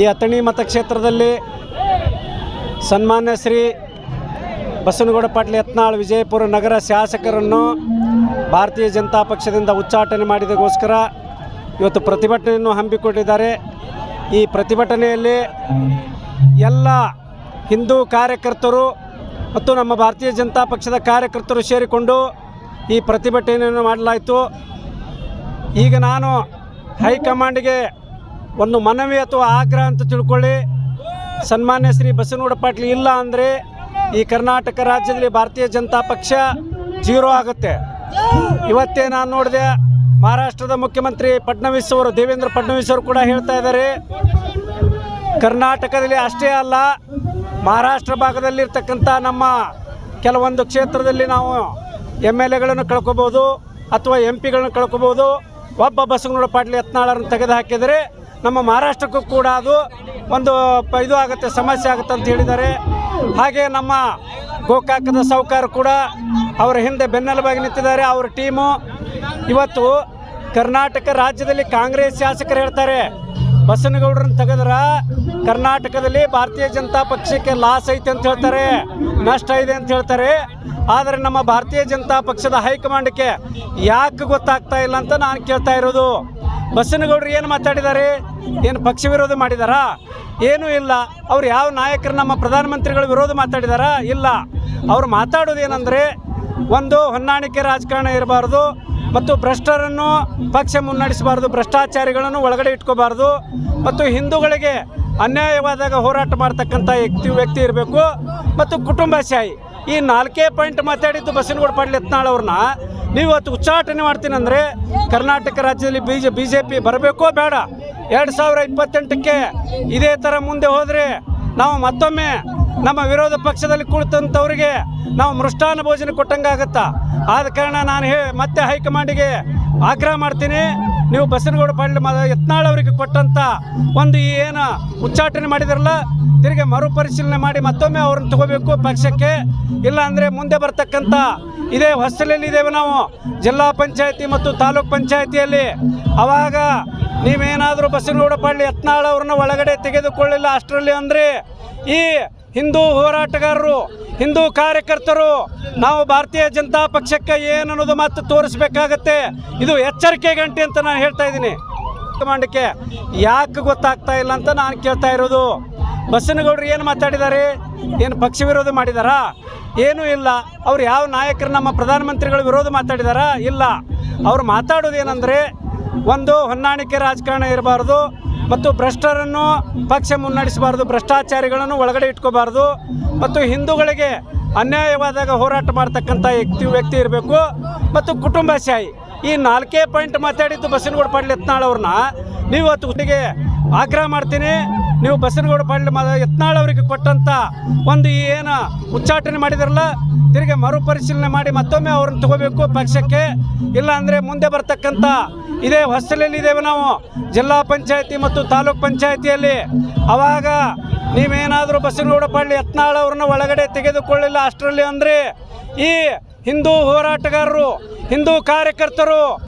ಈ ಅಥಣಿ ಮತಕ್ಷೇತ್ರದಲ್ಲಿ ಸನ್ಮಾನ್ಯ ಶ್ರೀ ಬಸವನಗೌಡ ಪಾಟೀಲ್ ಯತ್ನಾಳ್ ವಿಜಯಪುರ ನಗರ ಶಾಸಕರನ್ನು ಭಾರತೀಯ ಜನತಾ ಪಕ್ಷದಿಂದ ಉಚ್ಚಾಟನೆ ಮಾಡಿದಗೋಸ್ಕರ ಇವತ್ತು ಪ್ರತಿಭಟನೆಯನ್ನು ಹಮ್ಮಿಕೊಂಡಿದ್ದಾರೆ. ಈ ಪ್ರತಿಭಟನೆಯಲ್ಲಿ ಎಲ್ಲ ಹಿಂದೂ ಕಾರ್ಯಕರ್ತರು ಮತ್ತು ನಮ್ಮ ಭಾರತೀಯ ಜನತಾ ಪಕ್ಷದ ಕಾರ್ಯಕರ್ತರು ಸೇರಿಕೊಂಡು ಈ ಪ್ರತಿಭಟನೆಯನ್ನು ಮಾಡಲಾಯಿತು. ಈಗ ನಾನು ಹೈಕಮಾಂಡ್ಗೆ ಒಂದು ಮನವಿ ಅಥವಾ ಆಗ್ರಹ ಅಂತ ತಿಳ್ಕೊಳ್ಳಿ. ಸನ್ಮಾನ್ಯ ಶ್ರೀ ಬಸವನಗೌಡ ಪಾಟೀಲ್ ಇಲ್ಲ ಅಂದರೆ ಈ ಕರ್ನಾಟಕ ರಾಜ್ಯದಲ್ಲಿ ಭಾರತೀಯ ಜನತಾ ಪಕ್ಷ ಜೀರೋ ಆಗುತ್ತೆ. ಇವತ್ತೇ ನಾನು ನೋಡಿದೆ ಮಹಾರಾಷ್ಟ್ರದ ಮುಖ್ಯಮಂತ್ರಿ ಫಡ್ನವೀಸ್ ಅವರು, ದೇವೇಂದ್ರ ಫಡ್ನವೀಸ್ ಅವರು ಕೂಡ ಹೇಳ್ತಾ ಇದ್ದಾರೆ. ಕರ್ನಾಟಕದಲ್ಲಿ ಅಷ್ಟೇ ಅಲ್ಲ, ಮಹಾರಾಷ್ಟ್ರ ಭಾಗದಲ್ಲಿರ್ತಕ್ಕಂಥ ನಮ್ಮ ಕೆಲವೊಂದು ಕ್ಷೇತ್ರದಲ್ಲಿ ನಾವು ಎಂ ಎಲ್ ಎಗಳನ್ನು ಕಳ್ಕೊಬೋದು ಅಥವಾ ಎಂ ಪಿಗಳನ್ನು ಕಳ್ಕೊಬೋದು. ಒಬ್ಬ ಬಸವನಗೌಡ ಪಾಟೀಲ್ ಯತ್ನಾಳರನ್ನು ತೆಗೆದು ಹಾಕಿದರೆ ನಮ್ಮ ಮಹಾರಾಷ್ಟ್ರಕ್ಕೂ ಕೂಡ ಅದು ಒಂದು ಇದು ಆಗುತ್ತೆ, ಸಮಸ್ಯೆ ಆಗುತ್ತೆ ಅಂತ ಹೇಳಿದ್ದಾರೆ. ಹಾಗೆ ನಮ್ಮ ಗೋಕಾಕದ ಸಾಹುಕಾರ ಕೂಡ ಅವರ ಹಿಂದೆ ಬೆನ್ನೆಲುಬಾಗಿ ನಿಂತಿದ್ದಾರೆ. ಅವರ ಟೀಮು ಇವತ್ತು ಕರ್ನಾಟಕ ರಾಜ್ಯದಲ್ಲಿ ಕಾಂಗ್ರೆಸ್ ಶಾಸಕರು ಹೇಳ್ತಾರೆ ಬಸವನಗೌಡರನ್ನು ತೆಗೆದ್ರ? ಕರ್ನಾಟಕದಲ್ಲಿ ಭಾರತೀಯ ಜನತಾ ಪಕ್ಷಕ್ಕೆ ಲಾಸ್ ಐತೆ ಅಂತ ಹೇಳ್ತಾರೆ, ನಷ್ಟ ಇದೆ ಅಂತ ಹೇಳ್ತಾರೆ. ಆದರೆ ನಮ್ಮ ಭಾರತೀಯ ಜನತಾ ಪಕ್ಷದ ಹೈಕಮಾಂಡ್ಗೆ ಯಾಕೆ ಗೊತ್ತಾಗ್ತಾ ಇಲ್ಲ ಅಂತ ನಾನು ಕೇಳ್ತಾ ಇರೋದು. ಬಸನಗೌಡರು ಏನು ಮಾತಾಡಿದ್ದಾರೆ? ಏನು ಪಕ್ಷ ವಿರೋಧ ಮಾಡಿದಾರಾ? ಏನೂ ಇಲ್ಲ. ಅವ್ರು ಯಾವ ನಾಯಕರು ನಮ್ಮ ಪ್ರಧಾನಮಂತ್ರಿಗಳು ವಿರೋಧ ಮಾತಾಡಿದಾರಾ? ಇಲ್ಲ. ಅವ್ರು ಮಾತಾಡೋದು ಏನಂದರೆ, ಒಂದು ಹೊನ್ನಾಣಿಕೆ ರಾಜಕಾರಣ ಇರಬಾರ್ದು ಮತ್ತು ಭ್ರಷ್ಟರನ್ನು ಪಕ್ಷ ಮುನ್ನಡೆಸಬಾರ್ದು, ಭ್ರಷ್ಟಾಚಾರಿಗಳನ್ನು ಒಳಗಡೆ ಇಟ್ಕೋಬಾರ್ದು ಮತ್ತು ಹಿಂದೂಗಳಿಗೆ ಅನ್ಯಾಯವಾದಾಗ ಹೋರಾಟ ಮಾಡ್ತಕ್ಕಂಥ ವ್ಯಕ್ತಿ ವ್ಯಕ್ತಿ ಇರಬೇಕು ಮತ್ತು ಕುಟುಂಬ ಶಾಹಿ ಈ ನಾಲ್ಕೇ ಪಾಯಿಂಟ್ ಮಾತಾಡಿದ್ದು ಬಸವನಗೌಡ ಪಾಟೀಲ್ ಯತ್ನಾಳ್ ಅವ್ರನ್ನ. ನೀವು ಇವತ್ತು ಉಚ್ಚಾಟನೆ ಮಾಡ್ತೀನಿ ಅಂದರೆ ಕರ್ನಾಟಕ ರಾಜ್ಯದಲ್ಲಿ B J B J P ಬರಬೇಕೋ ಬೇಡ. ಎರಡು ಸಾವಿರ ಇಪ್ಪತ್ತೆಂಟಕ್ಕೆ ಇದೇ ಥರ ಮುಂದೆ ಹೋದರೆ ನಾವು ಮತ್ತೊಮ್ಮೆ ನಮ್ಮ ವಿರೋಧ ಪಕ್ಷದಲ್ಲಿ ಕುಳಿತಂಥವ್ರಿಗೆ ನಾವು ಮೃಷ್ಟಾನ್ನ ಭೋಜನ ಕೊಟ್ಟಂಗಾಗತ್ತಾ. ಆದ ಕಾರಣ ನಾನು ಹೇ ಮತ್ತೆ ಹೈಕಮಾಂಡಿಗೆ ಆಗ್ರಹ ಮಾಡ್ತೀನಿ. ನೀವು ಬಸನಗೌಡ ಪಾಟೀಲ್ ಯತ್ನಾಳ್ ಅವರಿಗೆ ಕೊಟ್ಟಂಥ ಒಂದು ಏನು ಉಚ್ಚಾಟನೆ ಮಾಡಿದ್ರಲ್ಲ, ತಿರುಗಿ ಮರುಪರಿಶೀಲನೆ ಮಾಡಿ ಮತ್ತೊಮ್ಮೆ ಅವ್ರನ್ನ ತಗೋಬೇಕು ಪಕ್ಷಕ್ಕೆ. ಇಲ್ಲ ಅಂದರೆ ಮುಂದೆ ಬರ್ತಕ್ಕಂಥ ಇದೇ ಹೊಸಲಲ್ಲಿ ಇದ್ದೇವೆ ನಾವು, ಜಿಲ್ಲಾ ಪಂಚಾಯತಿ ಮತ್ತು ತಾಲೂಕ್ ಪಂಚಾಯತಿಯಲ್ಲಿ. ಅವಾಗ ನೀವೇನಾದರೂ ಬಸನಗೌಡ ಪಾಟೀಲ್ ಯತ್ನಾಳ್ ಅವ್ರನ್ನ ಒಳಗಡೆ ತೆಗೆದುಕೊಳ್ಳಿಲ್ಲ ಅಷ್ಟರಲ್ಲಿ ಅಂದರೆ ಈ ಹಿಂದೂ ಹೋರಾಟಗಾರರು, ಹಿಂದೂ ಕಾರ್ಯಕರ್ತರು, ನಾವು ಭಾರತೀಯ ಜನತಾ ಪಕ್ಷಕ್ಕೆ ಏನು ಅನ್ನೋದು ಮತ್ತು ತೋರಿಸ್ಬೇಕಾಗತ್ತೆ. ಇದು ಎಚ್ಚರಿಕೆ ಗಂಟೆ ಅಂತ ನಾನು ಹೇಳ್ತಾ ಇದ್ದೀನಿ. ಕಮಾಂಡಕ್ಕೆ ಯಾಕೆ ಗೊತ್ತಾಗ್ತಾ ಇಲ್ಲ ಅಂತ ನಾನು ಕೇಳ್ತಾ ಇರೋದು. ಬಸವನಗೌಡರು ಏನು ಮಾತಾಡಿದ್ದಾರೆ? ಏನು ಪಕ್ಷ ವಿರೋಧ ಮಾಡಿದಾರಾ? ಏನೂ ಇಲ್ಲ. ಅವ್ರು ಯಾವ ನಾಯಕರು, ನಮ್ಮ ಪ್ರಧಾನಮಂತ್ರಿಗಳು ವಿರೋಧ ಮಾತಾಡಿದಾರಾ? ಇಲ್ಲ. ಅವ್ರು ಮಾತಾಡೋದು ಏನಂದರೆ, ಒಂದು ಹೊನ್ನಾಣಿಕೆ ರಾಜಕಾರಣ ಇರಬಾರ್ದು. ಮತ್ತು ಭ್ರಷ್ಟರನ್ನು ಪಕ್ಷ ಮುನ್ನಡೆಸಬಾರ್ದು, ಭ್ರಷ್ಟಾಚಾರಿಗಳನ್ನು ಒಳಗಡೆ ಇಟ್ಕೋಬಾರ್ದು ಮತ್ತು ಹಿಂದೂಗಳಿಗೆ ಅನ್ಯಾಯವಾದಾಗ ಹೋರಾಟ ಮಾಡ್ತಕ್ಕಂಥ ವ್ಯಕ್ತಿ ವ್ಯಕ್ತಿ ಇರಬೇಕು ಮತ್ತು ಕುಟುಂಬ ಶಾಹಿ ಈ ನಾಲ್ಕೇ ಪಾಯಿಂಟ್ ಮಾತಾಡಿದ್ದು ಬಸನಗೌಡ ಪಾಟೀಲ್ ಯತ್ನಾಳ್ ಅವ್ರನ್ನ. ನೀವು ಇವತ್ತು ಆಗ್ರಹ ಮಾಡ್ತೀನಿ. ನೀವು ಬಸನಗೌಡ ಪಾಟೀಲ್ ಯತ್ನಾಳ್ ಅವರಿಗೆ ಕೊಟ್ಟಂಥ ಒಂದು ಏನು ಉಚ್ಚಾಟನೆ ಮಾಡಿದ್ರಲ್ಲ, ತಿರುಗಿ ಮರುಪರಿಶೀಲನೆ ಮಾಡಿ ಮತ್ತೊಮ್ಮೆ ಅವ್ರನ್ನ ತಗೋಬೇಕು ಪಕ್ಷಕ್ಕೆ. ಇಲ್ಲ ಅಂದರೆ ಮುಂದೆ ಬರ್ತಕ್ಕಂಥ ಇದೇ ಹೊಸ್ಟೆಲಲ್ಲಿದ್ದೇವೆ ನಾವು. ಜಿಲ್ಲಾ ಪಂಚಾಯತಿ ಮತ್ತು ತಾಲೂಕ್ ಪಂಚಾಯತಿಯಲ್ಲಿ. ಅವಾಗ ನೀವೇನಾದರೂ ಬಸ್ಸಿನ ಪಾಟೀಲ್ ಯತ್ನಾಳ್ ಅವ್ರನ್ನ ಒಳಗಡೆ ತೆಗೆದುಕೊಳ್ಳಿಲ್ಲ ಅಷ್ಟರಲ್ಲಿ ಅಂದರೆ ಈ ಹಿಂದೂ ಹೋರಾಟಗಾರರು, ಹಿಂದೂ ಕಾರ್ಯಕರ್ತರು